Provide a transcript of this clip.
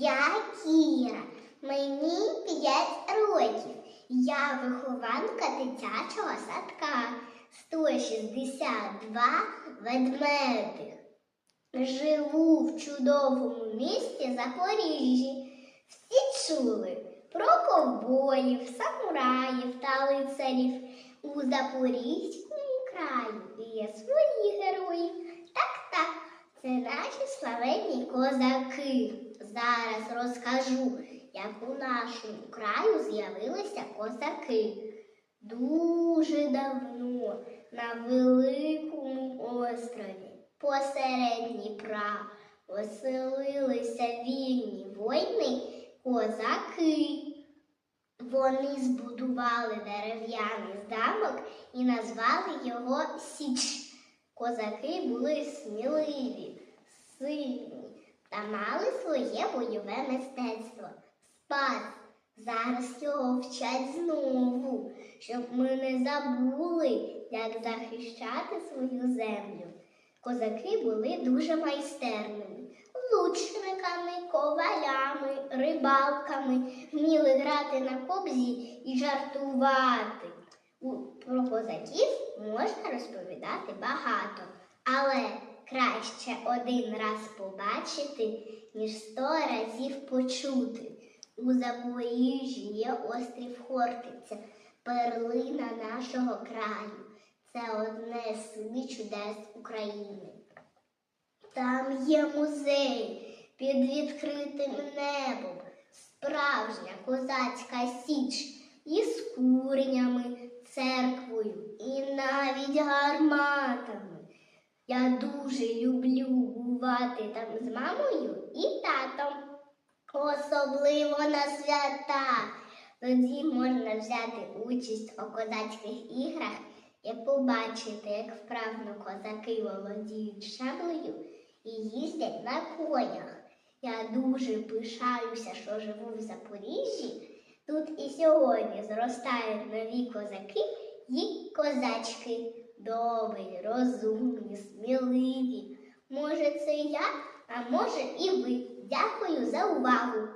Я Кіра, мені 5 років. Я вихованка дитячого садка 162 ведмедих. Живу в чудовому місті Запоріжжі. Всі чули про ковбоїв, самураїв та лицарів. У Запорізькому краю є свої герої. Так, так, це наші славетні козаки. Зараз розкажу, як у нашому краю з'явилися козаки. Дуже давно на великому острові посеред Дніпра оселилися вільні воїни козаки. Вони збудували дерев'яний замок і назвали його Січ. Козаки були сміливі, сильні та мали своє бойове мистецтво. Спас. Зараз його вчать знову, щоб ми не забули, як захищати свою землю. Козаки були дуже майстерними, лучниками, ковалями, рибалками, вміли грати на кобзі і жартувати. Про козаків можна розповідати багато, але краще один раз побачити, ніж сто разів почути. У Запоріжжі є острів Хортиця, перлина нашого краю. Це одне з семи чудес України. Там є музей під відкритим небом, справжня козацька січ із курнями, церквою і навіть гарматами. Я дуже люблю бувати там з мамою і татом, особливо на свята. Тоді можна взяти участь у козацьких іграх і побачити, як вправно козаки володіють шаблею і їздять на конях. Я дуже пишаюся, що живу в Запоріжжі. Тут і сьогодні зростають нові козаки і козачки. Добрі, розумні, сміливі. Може, це я, а може і ви. Дякую за увагу.